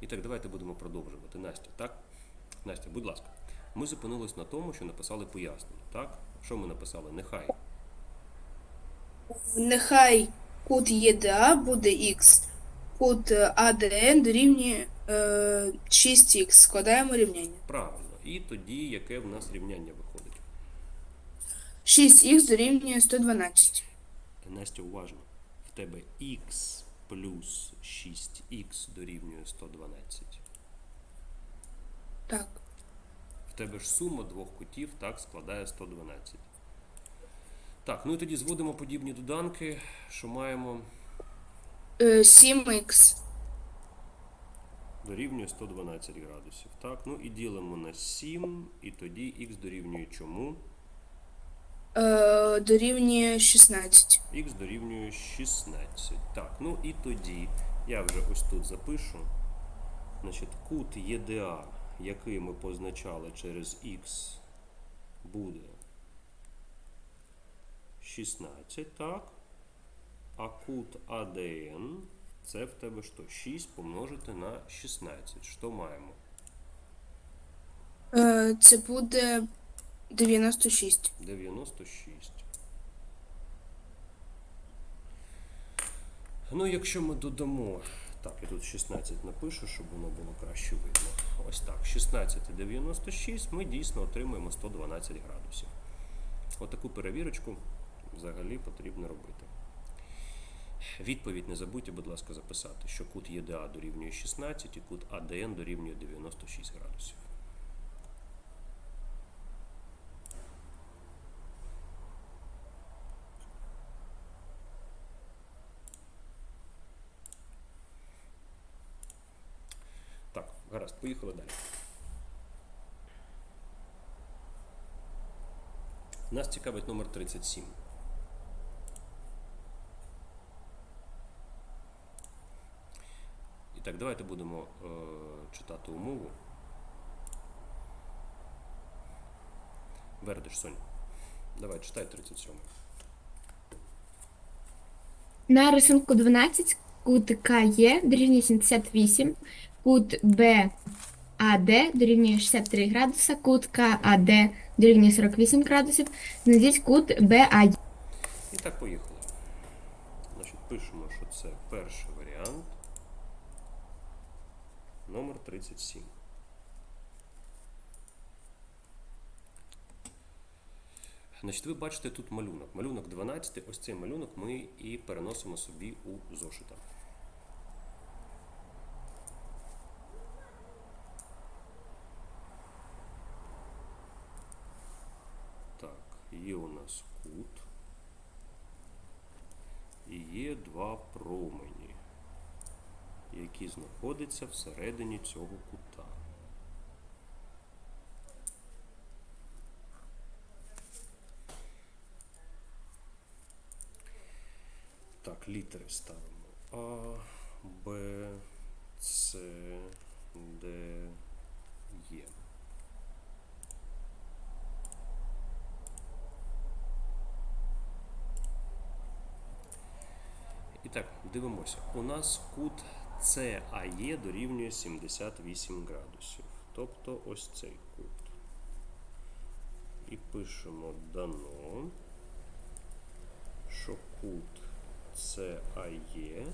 І так, давайте будемо продовжувати. Настя, так? Настя, будь ласка. Ми зупинились на тому, що написали пояснення, так? Що ми написали? Нехай. Нехай кут ЄДА буде х, кут АДН дорівнює е, 6х. Складаємо рівняння. Правильно. І тоді яке в нас рівняння виходить? 6х дорівнює 112. Настя, уважно. В тебе х плюс 6х дорівнює 112. Так. В тебе ж сума двох кутів так складає 112. Так, ну і тоді зводимо подібні доданки, що маємо Е, 7х. дорівнює 112 градусів. Так, ну і ділимо на 7, і тоді х дорівнює чому? Е, дорівнює 16. х дорівнює 16. Так, ну і тоді я вже ось тут запишу. Значить, кут ЄДА, який ми позначали через х, буде 16, так? А кут АДН це в тебе що? 6 помножити на 16. Що маємо? Е, це буде 96. 96. Ну, якщо ми додамо. Так, я тут 16 напишу, щоб воно було краще видно. Ось так. 16 і 96 ми дійсно отримаємо 112 градусів. Отаку перевірочку взагалі потрібно робити. Відповідь не забудьте, будь ласка, записати, що кут ЄДА дорівнює 16 і кут АДН дорівнює 96 градусів. Так, гаразд, поїхали далі. Нас цікавить номер 37. І так, давайте будемо е, читати умову. Вердиш, Соня. Давай, читай 37. На рисунку 12 кут КЕ дорівнює 78, кут БАД дорівнює 63 градуса, кут КАД дорівнює 48 градусів, знайдіть кут БАЕ. І так, поїхали. Значить, пишемо, що це перший варіант. Номер 37. Значить, ви бачите тут малюнок. Малюнок 12. Ось цей малюнок ми і переносимо собі у зошита. Так, є у нас кут. І є два промені, які знаходяться всередині цього кута. Так, літери ставимо А, Б, С, Д, Е. І так, дивимося. У нас кут CAE дорівнює 78 градусів. Тобто ось цей кут. І пишемо дано, що кут CAE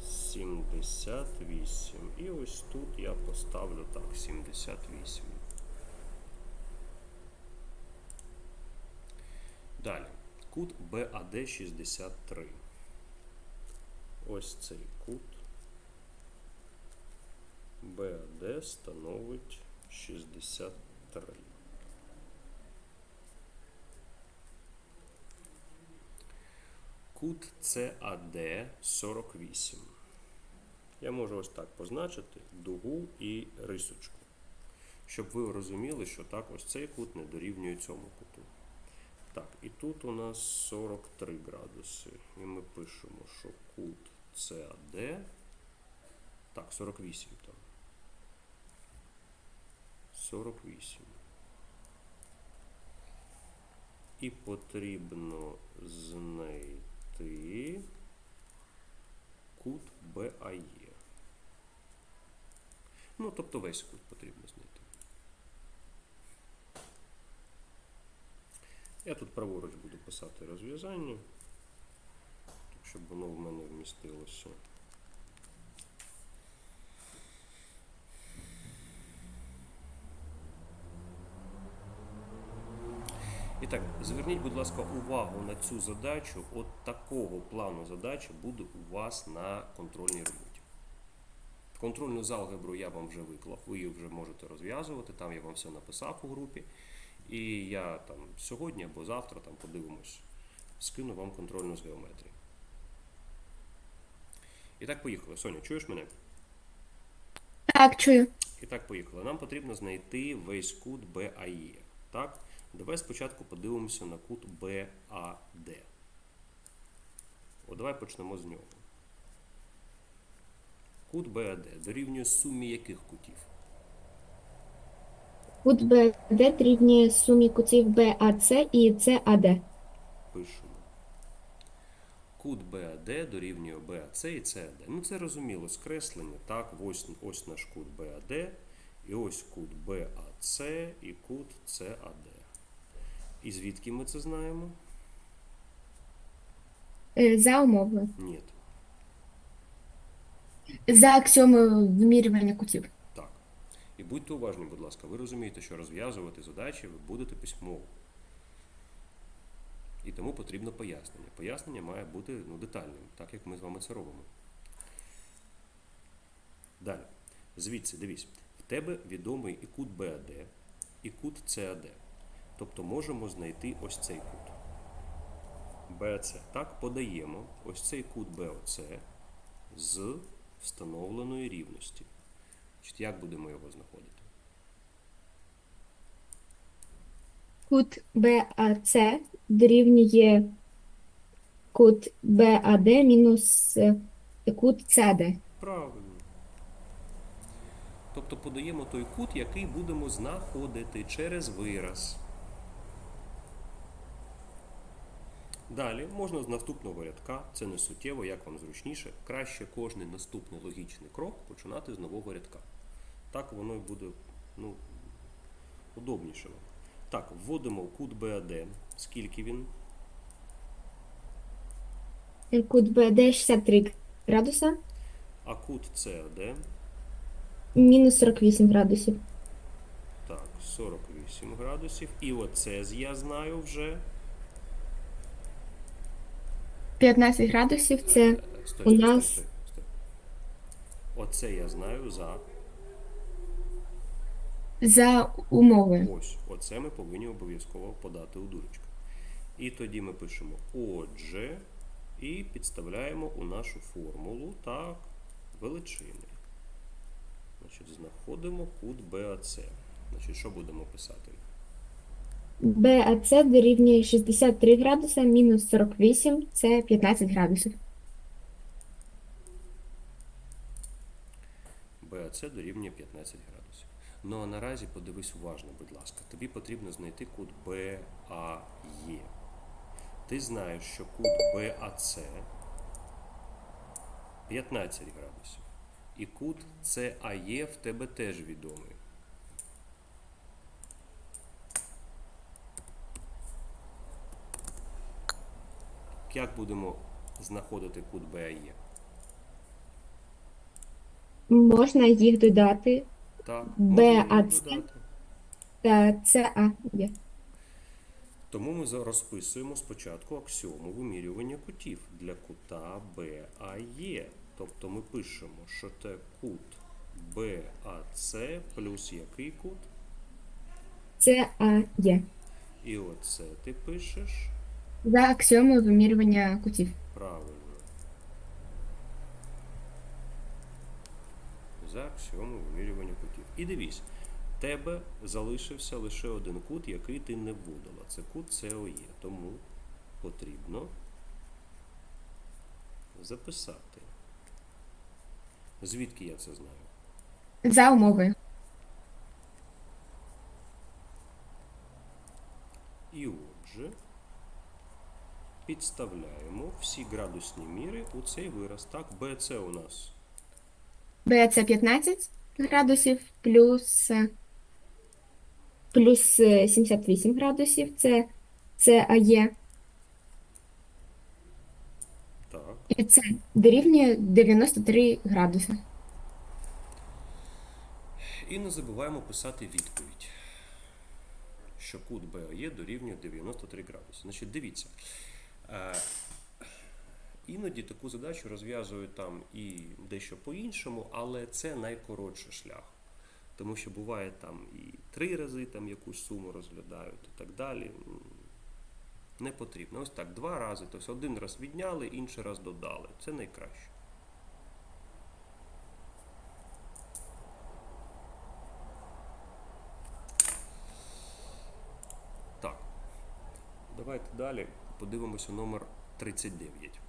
78. І ось тут я поставлю так 78. Далі. Кут BAD 63. Ось цей кут BAD становить 63. Кут CAD 48. Я можу ось так позначити дугу і рисочку, щоб ви розуміли, що так ось цей кут не дорівнює цьому куту. Так, і тут у нас 43 градуси. І ми пишемо, що кут CAD. Так, 48 там. 48. І потрібно знайти кут BAE. Ну, тобто весь кут потрібно знайти. Я тут праворуч буду писати розв'язання, щоб воно в мене вмістилося. І так, зверніть, будь ласка, увагу на цю задачу. От такого плану задачі буде у вас на контрольній роботі. Контрольну з алгебру я вам вже виклав, ви її вже можете розв'язувати, там я вам все написав у групі. І я там сьогодні або завтра там подивимось, скину вам контрольну з геометрії. І так, поїхали. Соня, чуєш мене? Так, чую. І так, поїхали. Нам потрібно знайти весь кут BAE. Так? Давай спочатку подивимося на кут BAD. О, давай почнемо з нього. Кут BAD дорівнює сумі яких кутів? Кут БД дорівнює сумі кутів БАЦ і CAD. Пишемо. Кут BAD дорівнює BAC і CAD. Ну це розуміло, скреслення. Так, ось, ось наш кут BAD, і ось кут BAC і кут CAD. І звідки ми це знаємо? Е, За умовою. Ні. За аксіомою вимірювання кутів. І будьте уважні, будь ласка, ви розумієте, що розв'язувати задачі ви будете письмово. І тому потрібно пояснення. Пояснення має бути ну, детальним, так як ми з вами це робимо. Далі. Звідси, дивись, в тебе відомий і кут BAD, і кут CAD. Тобто можемо знайти ось цей кут. BAC. Так, подаємо ось цей кут BOC з встановленої рівності. Значить, як будемо його знаходити? Кут БАЦ дорівнює кут БАД мінус е, кут СД. Правильно. Тобто подаємо той кут, який будемо знаходити через вираз. Далі можна з наступного рядка, це не суттєво, як вам зручніше. Краще кожний наступний логічний крок починати з нового рядка. Так воно і буде ну, удобніше вам. Так, вводимо кут БАД. Скільки він? Е, Кут БАД 63 градуса, А кут САД мінус 48 градусів. Так, 48 градусів. І оце я знаю вже. 15 градусів це у стой, нас- стой, стой, стой. Оце я знаю за за умовою. ось. Оце ми повинні обов'язково подати у дурочку. І тоді ми пишемо отже і підставляємо у нашу формулу так величини. Значить, знаходимо кут BAC. Значить, що будемо писати? БАЦ дорівнює 63 градуса мінус 48 це 15 градусів. BAC дорівнює 15 градусів. Ну а наразі подивись уважно, будь ласка. Тобі потрібно знайти кут BAE. Ти знаєш, що кут BAC 15 градусів. І кут CAE в тебе теж відомий. Як будемо знаходити кут BAE? Можна їх додати Так, додати. та ЦА є. Тому ми розписуємо спочатку аксіому вимірювання кутів для кута BAE. Тобто ми пишемо, що це кут BAC плюс який кут? ЦА є. І оце ти пишеш За аксіомою вимірювання кутів. правильно. За аксіому вимірювання кутів. І дивись, тебе залишився лише один кут, який ти не вводила. Це кут СОЄ. Тому потрібно записати. Звідки я це знаю? За умовою. І отже, підставляємо всі градусні міри у цей вираз. Так, BC у нас БЦ 15 градусів плюс, е, плюс е, 78 градусів. Це, це АЄ. Так. І це дорівнює 93 градуси. І не забуваємо писати відповідь, що кут БАЄ дорівнює 93 градуси. Значить, дивіться. Е, Іноді таку задачу розв'язують там і дещо по-іншому, але це найкоротший шлях. Тому що буває там і три рази там якусь суму розглядають і так далі. Не потрібно. Ось так, два рази. Тобто один раз відняли, інший раз додали. Це найкраще. Так. Давайте далі подивимося номер 39.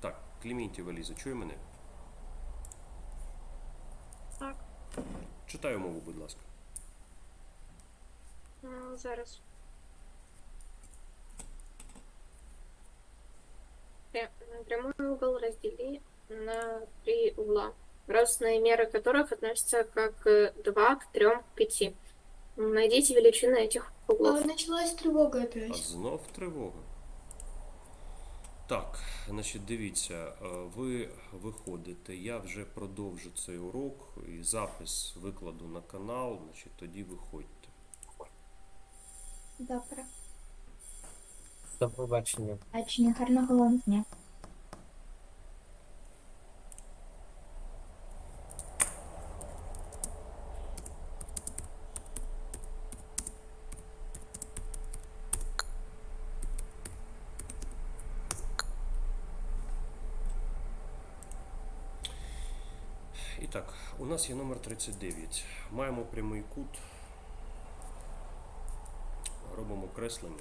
Так, Кліментів Еліза, чує мене? Так. Читаю мову, будь ласка. Ну, Зараз. Прямой угол раздели на три угла, градусные меры которых относятся как 2 к 3 к 5. Найдите величины этих А, углов. началась тревога А опять. знов тривога. Так, значить, дивіться, е, ви виходите, я вже продовжу цей урок і запис викладу на канал, значить, тоді виходьте. Добре. До побачення. Бачення гарного вам дня. І так, у нас є номер 39. Маємо прямий кут. Робимо креслення.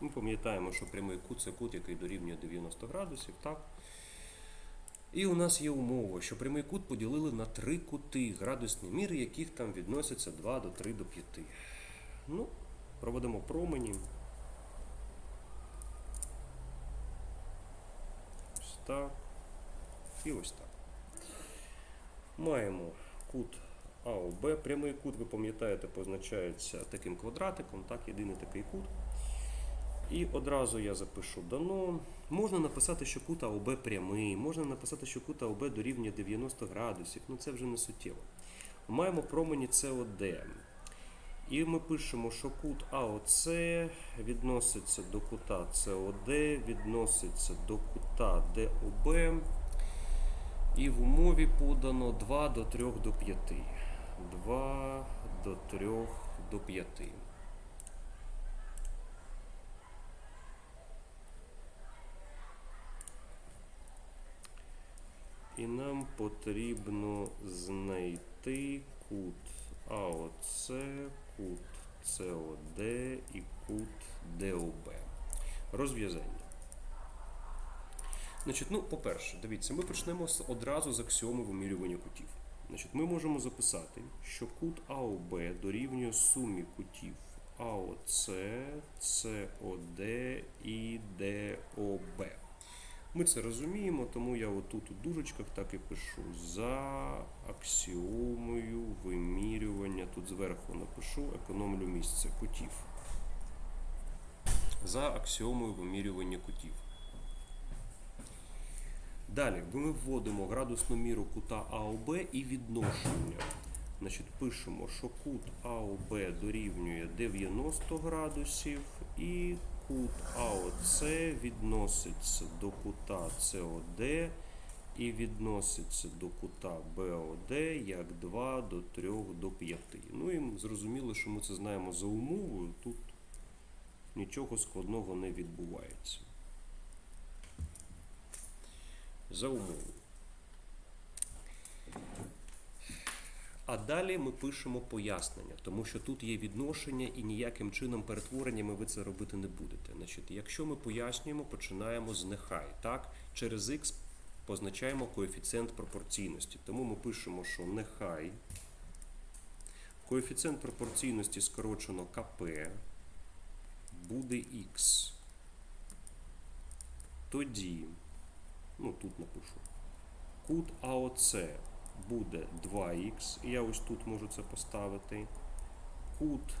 Ми пам'ятаємо, що прямий кут це кут, який дорівнює 90 градусів, так? І у нас є умова, що прямий кут поділили на три кути, градусні міри, яких там відносяться 2 до 3 до 5. Ну, проведемо промені. Ось так. І ось так. Маємо кут АОБ. Прямий кут, ви пам'ятаєте, позначається таким квадратиком, так, єдиний такий кут. І одразу я запишу дано. Можна написати, що кут АОБ прямий, можна написати, що кут АОБ дорівнює 90 градусів, ну це вже не суттєво. Маємо промені СОД. І ми пишемо, що кут АОЦ відноситься до кута СОД, відноситься до кута ДОБ. І в умові подано 2 до 3 до 5. 2 до 3 до 5. І нам потрібно знайти кут АОЦ, кут СОД і кут ДОБ. Розв'язання. Значить, ну, по-перше, дивіться, ми почнемо одразу з аксіоми вимірювання кутів. Значить, ми можемо записати, що кут АОБ дорівнює сумі кутів АОЦ, СОД і ДОБ. Ми це розуміємо, тому я отут у дужечках так і пишу за аксіомою вимірювання. Тут зверху напишу, економлю місце кутів. За аксіомою вимірювання кутів. Далі ми вводимо градусну міру кута АОБ і відношення. Значить, пишемо, що кут АОБ дорівнює 90 градусів і кут АОЦ відноситься до кута СОД і відноситься до кута БОД як 2 до 3 до 5. Ну і зрозуміло, що ми це знаємо за умовою. Тут нічого складного не відбувається. За умовою. А далі ми пишемо пояснення, тому що тут є відношення і ніяким чином перетвореннями ви це робити не будете. Значить, якщо ми пояснюємо, починаємо з нехай. Так? Через х позначаємо коефіцієнт пропорційності. Тому ми пишемо, що нехай коефіцієнт пропорційності скорочено КП буде х. Тоді, ну тут напишу, кут АОЦ буде 2х, і я ось тут можу це поставити. Кут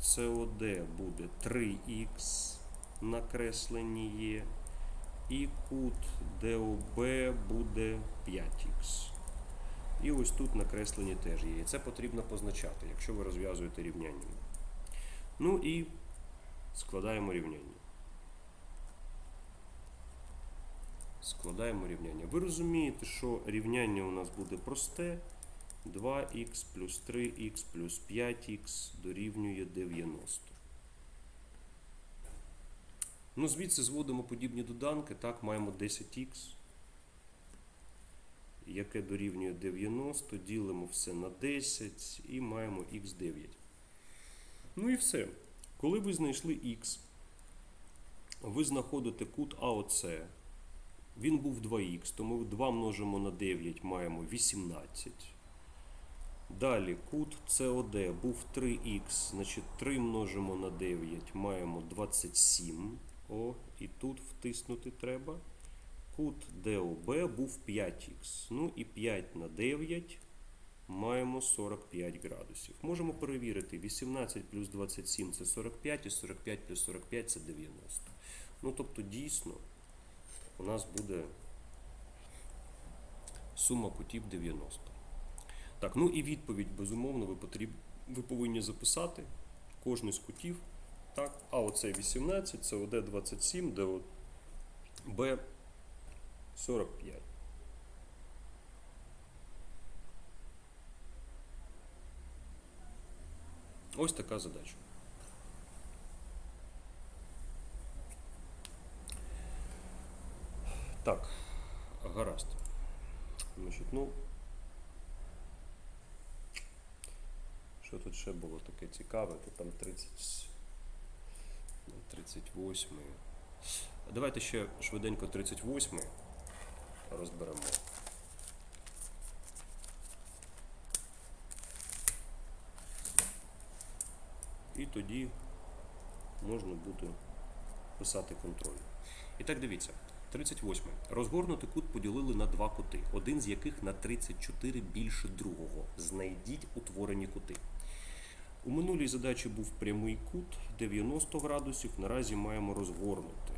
СОД буде 3х, накреслені є. І кут ДОБ буде 5х. І ось тут накреслені теж є. І це потрібно позначати, якщо ви розв'язуєте рівняння. Ну і складаємо рівняння. Складаємо рівняння. Ви розумієте, що рівняння у нас буде просте. 2х плюс 3х плюс 5х дорівнює 90. Ну, звідси зводимо подібні доданки. Так, маємо 10х, яке дорівнює 90, ділимо все на 10 і маємо х9. Ну і все. Коли ви знайшли х, ви знаходите кут АОЦ. Він був 2х, тому 2 множимо на 9, маємо 18. Далі кут СОД був 3х, значить 3 множимо на 9, маємо 27. О, і тут втиснути треба. Кут ДОБ був 5х. Ну і 5 на 9 маємо 45 градусів. Можемо перевірити, 18 плюс 27 це 45, і 45 плюс 45 це 90. Ну, тобто, дійсно, у нас буде сума кутів 90. Так, ну і відповідь, безумовно, ви, потріб... ви повинні записати кожний з кутів. Так, А оце 18, це ОД 27, ДОБ 45. Ось така задача. Так, гаразд. Значить, ну. Що тут ще було таке цікаве? То там 30, ну, 38. Давайте ще швиденько 38 розберемо. І тоді можна буде писати контроль. І так дивіться. 38. Розгорнутий кут поділили на два кути, один з яких на 34 більше другого. Знайдіть утворені кути. У минулій задачі був прямий кут 90 градусів, наразі маємо розгорнути.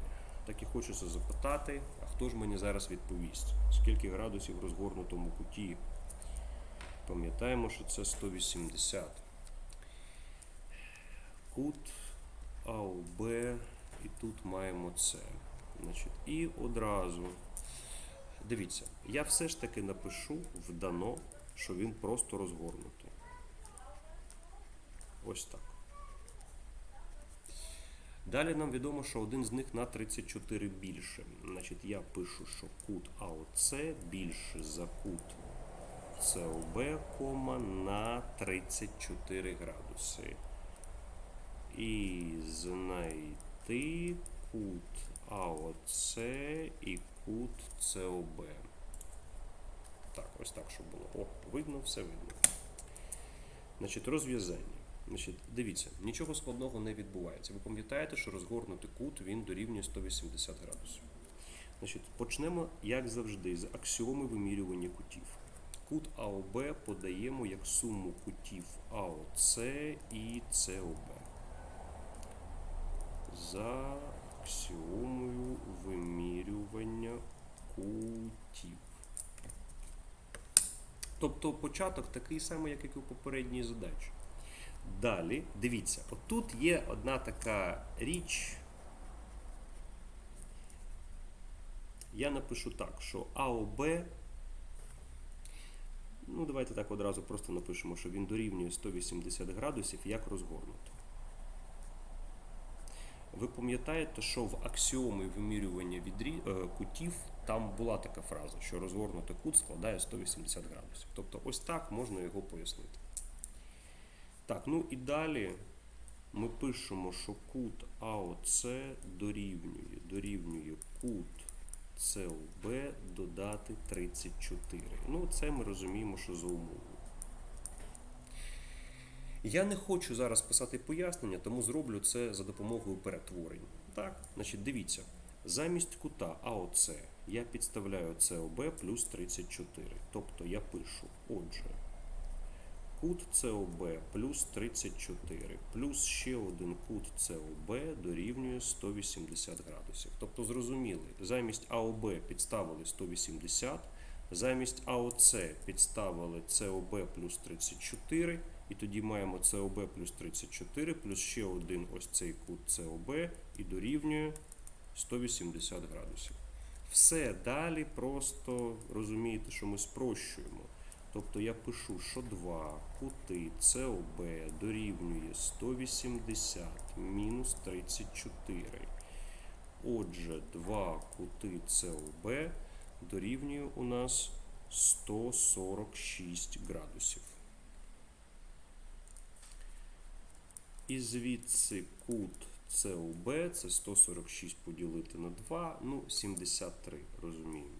Так і хочеться запитати, а хто ж мені зараз відповість? Скільки градусів в розгорнутому куті? Пам'ятаємо, що це 180. Кут АОБ і тут маємо це. Значить, і одразу. Дивіться, я все ж таки напишу в дано, що він просто розгорнутий. Ось так. Далі нам відомо, що один з них на 34 більше. Значить, я пишу, що кут АОЦ більше за кут СОБ, кома, на 34 градуси. І знайти кут АОЦ і кут СОБ. Так, ось так, щоб було. О, видно, все видно. Значить, розв'язання. Значить, дивіться, нічого складного не відбувається. Ви пам'ятаєте, що розгорнутий кут він дорівнює 180 градусів. Значить, почнемо, як завжди, з аксіоми вимірювання кутів. Кут АОБ подаємо як суму кутів АОЦ і СОБ. За аксіомою вимірювання кутів. Тобто початок такий самий, як і у попередній задачі. Далі, дивіться, отут є одна така річ. Я напишу так, що АОБ. Ну, давайте так одразу просто напишемо, що він дорівнює 180 градусів як розгорнуто. Ви пам'ятаєте, що в аксіомі вимірювання відрі... е, кутів там була така фраза, що розгорнутий кут складає 180 градусів. Тобто ось так можна його пояснити. Так, ну і далі ми пишемо, що кут АОЦ дорівнює, дорівнює кут СОБ додати 34. Ну, це ми розуміємо, що за умовою. Я не хочу зараз писати пояснення, тому зроблю це за допомогою перетворень. Так, значить, дивіться, замість кута АОЦ я підставляю СОБ плюс 34. Тобто я пишу, отже, кут СОБ плюс 34 плюс ще один кут СОБ дорівнює 180 градусів. Тобто, зрозуміли, замість АОБ підставили 180, замість АОЦ підставили СОБ плюс 34, і тоді маємо СОБ плюс 34, плюс ще один ось цей кут СОБ і дорівнює 180 градусів. Все далі просто розумієте, що ми спрощуємо. Тобто я пишу, що два кути СОБ дорівнює 180 мінус 34. Отже, два кути СОБ дорівнює у нас 146 градусів. І звідси кут СОБ, це 146 поділити на 2, ну, 73, розуміємо.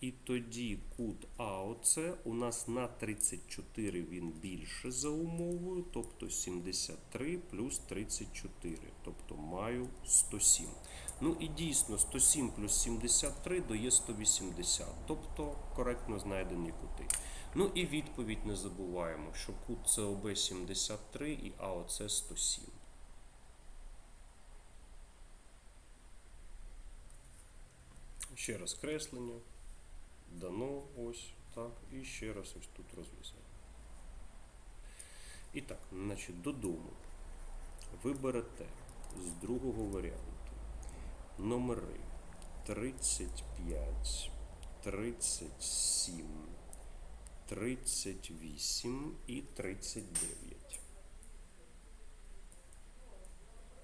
І тоді кут АОЦ у нас на 34 він більше за умовою, тобто 73 плюс 34, тобто маю 107. Ну і дійсно 107 плюс 73 дає 180, тобто коректно знайдені кути. Ну і відповідь не забуваємо, що кут СОБ 73 і АОЦ 107. Ще раз креслення. Дано ось так. І ще раз ось тут розв'язано. І так, значить, додому ви берете з другого варіанту номери 35, 37, 38 і 39.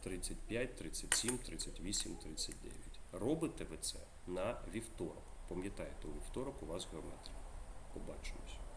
35, 37, 38, 39. Робите ви це на вівторок. Пам'ятаєте, у вівторок у вас геометрія. Побачимось.